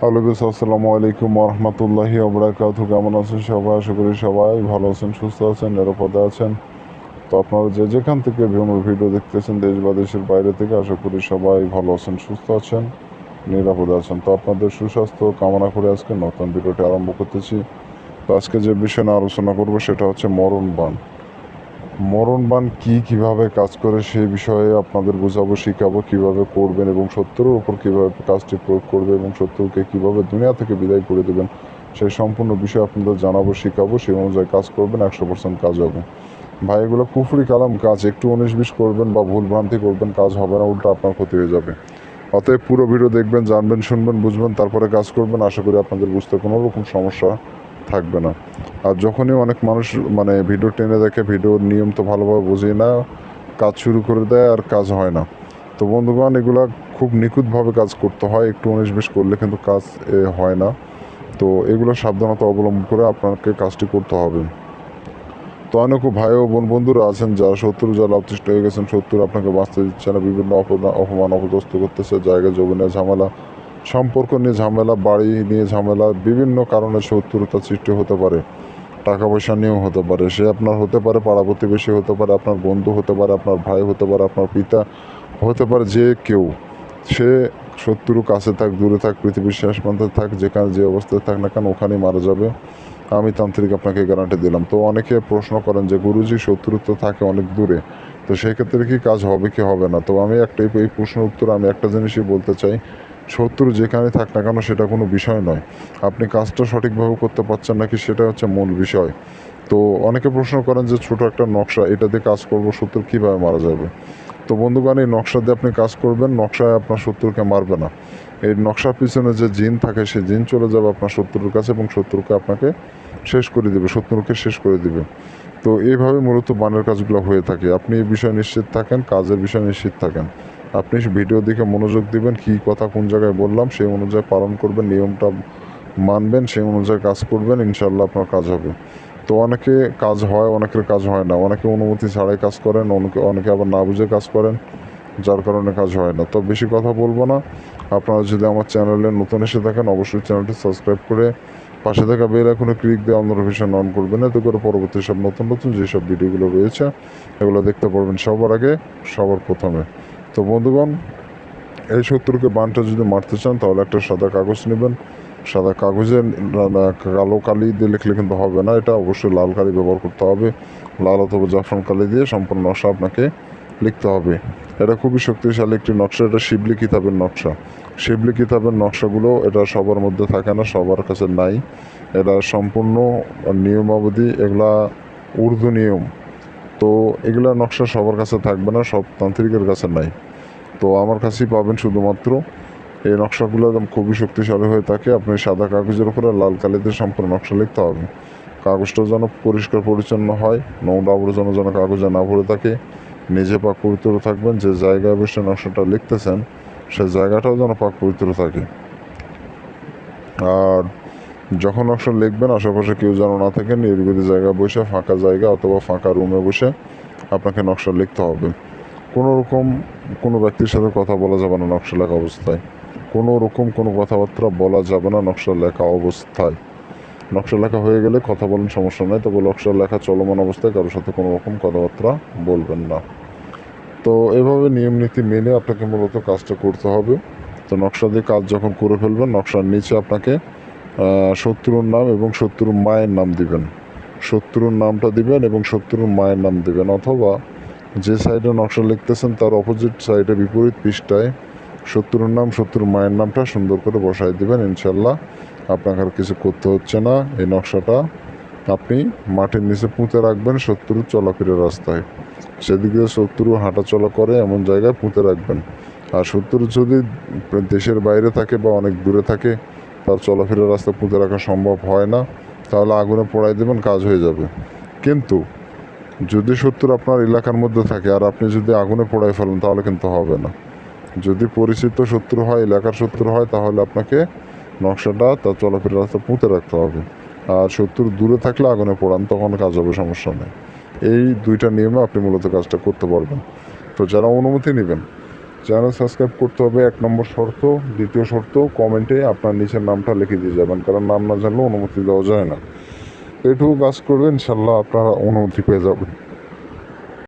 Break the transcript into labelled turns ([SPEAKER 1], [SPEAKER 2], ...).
[SPEAKER 1] Hello বিস আসসালামু আলাইকুম রহমতুল্লাহি আবরাকাতু কেমন আছেন সবাই? আশা করি সবাই ভালো আছেন, সুস্থ আছেন, নিরাপদে আছেন। তো আপনারা যে যেখান থেকে বিভিন্ন ভিডিও দেখতেছেন দেশ বা দেশের বাইরে থেকে, আশা করি সবাই ভালো আছেন, সুস্থ আছেন, নিরাপদে আছেন। তো আপনাদের সুস্বাস্থ্য কামনা করে আজকে নতুন ভিডিওটি আরম্ভ করতেছি। তো আজকে যে বিষয় নিয়ে আলোচনা করব, সেটা হচ্ছে মরণ বান মরণ বান কি কীভাবে কাজ করে সেই বিষয়ে আপনাদের বোঝাবো, শিখাবো কীভাবে করবেন এবং শত্রুর উপর কীভাবে কাজটি প্রয়োগ করবে এবং শত্রুকে কীভাবে দুনিয়া থেকে বিদায় করে দেবেন, সেই সম্পূর্ণ বিষয় আপনাদের জানাব, শিখাবো, সেই অনুযায়ী কাজ করবেন, একশো পার্সেন্ট কাজ হবে। ভাই, এগুলো কুফরি কালাম কাজ, একটু উনিশ বিশ করবেন বা ভুল ভ্রান্তি করবেন, কাজ হবে না, উল্টো আপনার ক্ষতি হয়ে যাবে। অতএব পুরো ভিডিও দেখবেন, জানবেন, শুনবেন, বুঝবেন, তারপরে কাজ করবেন, আশা করি আপনাদের বুঝতে কোনো রকম সমস্যা থাকবে না। আর যখনই অনেক মানুষ মানে ভিডিও টেনে দেখে, ভিডিওর নিয়ম তো ভালোভাবে বুঝে না কাজ শুরু করে দেয় আর কাজ হয় না। তো বন্ধুগণ, এগুলা খুব নিখুঁতভাবে কাজ করতে হয়, একটু উনিশ বিশ করলে কিন্তু কাজ হয় না। তো এগুলো সাবধানতা অবলম্বন করে আপনাকে কাজটি করতে হবে। তো অনেক ভাই ও বোন বন্ধুরা আছেন, যারা শত্রু যারা অতিষ্ঠ হয়ে গেছেন শত্রু আপনাকে বাঁচতে দিচ্ছে না, বিভিন্ন অপমান অপমান অপদস্থ করতেছে জায়গা জমিনে ঝামেলা সম্পর্ক নিয়ে ঝামেলা, বাড়ি নিয়ে ঝামেলা, বিভিন্ন কারণে শত্রুতা সৃষ্টি হতে পারে। টাকা পয়সা নিয়েও হতে পারে। সে আপনার হতে পারে, পাড়া প্রতিবেশী হতে পারে, আপনার বন্ধু হতে পারে, আপনার ভাই হতে পারে, আপনার পিতা হতে পারে, যে কেউ। সে শত্রু কাছে থাক, দূরে থাক, পৃথিবীর শেষ প্রান্তে থাক, যেখানে যে অবস্থায় থাক না কেন, ওখানেই মারা যাবে। আমি তান্ত্রিক আপনাকে গ্যারান্টি দিলাম। তো অনেকে প্রশ্ন করেন যে, গুরুজি শত্রু তো থাকে অনেক দূরে। তো সেক্ষেত্রে কি কাজ হবে, কি হবে না? তো আমি একটাই এই প্রশ্নের উত্তর আমি একটা জিনিসই বলতে চাই। শত্রু যেখানে থাক না কেন সেটা কোনো বিষয় নয়। আপনি কাজটা সঠিকভাবে করতে পারছেন নাকি সেটা হচ্ছে মূল বিষয়। তো অনেকে প্রশ্ন করেন যে ছোট একটা নকশা, এটা দিয়ে কাজ করব, শত্রু কীভাবে মারা যাবে? তো বন্ধুগণ, এই নকশা দিয়ে আপনি কাজ করবেন, নকশায় আপনার শত্রুকে মারবে না। এই নকশার পিছনে যে জিন থাকে, সেই জিন চলে যাবে আপনার শত্রুর কাছে এবং শত্রুকে আপনাকে শেষ করে দেবে, শত্রুকে শেষ করে দেবে। তো এইভাবে মূলত বানের কাজগুলো হয়ে থাকে। আপনি এই বিষয়ে নিশ্চিত থাকেন, কাজের বিষয়ে নিশ্চিত থাকেন। আপনি ভিডিও দেখে মনোযোগ দিবেন, কী কথা কোন জায়গায় বললাম সেই অনুযায়ী পালন করবেন, নিয়মটা মানবেন, সেই অনুযায়ী কাজ করবেন ইনশাল্লাহ আপনার কাজ হবে। তো অনেকে কাজ হয়, অনেকের কাজ হয় না। অনেকে অনুমতি ছাড়াই কাজ করেন, অনেকে অনেকে আবার না বুঝে কাজ করেন, যার কারণে কাজ হয় না। তো বেশি কথা বলব না। আপনারা যদি আমার চ্যানেলে নতুন এসে থাকেন, অবশ্যই চ্যানেলটি সাবস্ক্রাইব করে পাশে থাকা বেল এখনও ক্লিক দিয়ে অন্য নোটিফিকেশন অন করবেন। এতে করে পরবর্তী সব নতুন নতুন যেসব ভিডিওগুলো রয়েছে, এগুলো দেখতে পারবেন সবার আগে, সবার প্রথমে। তো বন্ধুগণ, এই শত্রুকে বানটা যদি মারতে চান, তাহলে একটা সাদা কাগজ নেবেন। সাদা কাগজে কালো কালি দিয়ে লিখলে কিন্তু হবে না। এটা অবশ্যই লাল কালি ব্যবহার করতে হবে। লাল অথবা জাফরান কালি দিয়ে সম্পূর্ণ নকশা আপনাকে লিখতে হবে। এটা খুবই শক্তিশালী একটি নকশা। এটা শিবলি কিতাবের নকশা। শিবলি কিতাবের নকশাগুলো এটা সবার মধ্যে থাকে না, সবার কাছে নাই। এটা সম্পূর্ণ নিয়মাবধি, এগুলা উর্দু নিয়ম। তো এগুলা নকশা সবার কাছে থাকবে না, সব তান্ত্রিকের কাছে নাই। তো আমার কাছেই পাবেন শুধুমাত্র। এই নকশাগুলো একদম খুবই শক্তিশালী হয়ে থাকে। আপনি সাদা কাগজের উপরে লাল কালিতে সম্পূর্ণ নকশা লিখতে হবে। কাগজটা যেন পরিষ্কার পরিচ্ছন্ন হয়, নোংরা আবর্জনা যেন কাগজে না ভরে থাকে। নিজে পাক পবিত্র থাকবেন, যে জায়গায় বসে নকশাটা লিখতেছেন সে জায়গাটাও যেন পাক পবিত্র থাকে। আর যখন নকশা লিখবেন, আশেপাশে কেউ যেন না থাকেন নির্বিধ জায়গায় বসে, ফাঁকা জায়গা অথবা ফাঁকা রুমে বসে আপনাকে নকশা লিখতে হবে। কোনো রকম কোনো ব্যক্তির সাথে কথা বলা যাবে না নকশা লেখা অবস্থায়। কোনো রকম কোনো কথাবার্তা বলা যাবে না নকশা লেখা অবস্থায়। নকশা লেখা হয়ে গেলে কথা বলেন সমস্যা নেই, তবে নকশা লেখা চলমান অবস্থায় কারোর সাথে কোনো রকম কথাবার্তা বলবেন না। তো এভাবে নিয়ম নীতি মেনে আপনাকে মূলত কাজটা করতে হবে। তো নকশা দিয়ে কাজ যখন করে ফেলবেন, নকশার নিচে আপনাকে শত্রুর নাম এবং শত্রুর মায়ের নাম দিবেন। শত্রুর নামটা দিবেন এবং শত্রুর মায়ের নাম দিবেন অথবা যে সাইডে নকশা লিখতেছেন, তার অপোজিট সাইডে বিপরীত পৃষ্ঠায় শত্রুর নাম শত্রুর মায়ের নামটা সুন্দর করে বসাই দিবেন ইনশাল্লাহ আপনাকে আর কিছু করতে হচ্ছে না। এই নকশাটা আপনি মাটির নিচে পুঁতে রাখবেন শত্রুর চলাফেরার রাস্তায়। সেদিকে শত্রু হাঁটা চলা করে এমন জায়গায় পুঁতে রাখবেন। আর শত্রু যদি দেশের বাইরে থাকে বা অনেক দূরে থাকে, তার চলাফেরার রাস্তা পুঁতে রাখা সম্ভব হয় না। তাহলে আগুনে পোড়াই দেবেন, কাজ হয়ে যাবে। কিন্তু যদি শত্রু আপনার এলাকার মধ্যে থাকে আর আপনি যদি আগুনে পোড়াই ফেলেন, তাহলে কিন্তু হবে না। যদি পরিচিত শত্রু হয়, এলাকার শত্রু হয়, তাহলে আপনাকে নকশাটা তার চলাফেরার রাস্তা পুঁতে রাখতে হবে। আর শত্রু দূরে থাকলে আগুনে পোড়ান, তখন কাজ হবে, সমস্যা নেই। এই দুইটা নিয়মে আপনি মূলত কাজটা করতে পারবেন। তো যারা অনুমতি নেবেন, চ্যানেল সাবস্ক্রাইব করতে হবে, এক নম্বর শর্ত। দ্বিতীয় শর্ত, কমেন্টে আপনার নিচের নামটা লিখে দিয়ে যাবেন, কারণ নাম না জানলে অনুমতি দেওয়া যায় না। এটুকু কাজ করবেন ইনশাল্লাহ আপনারা অনুমতি পেয়ে যাবেন।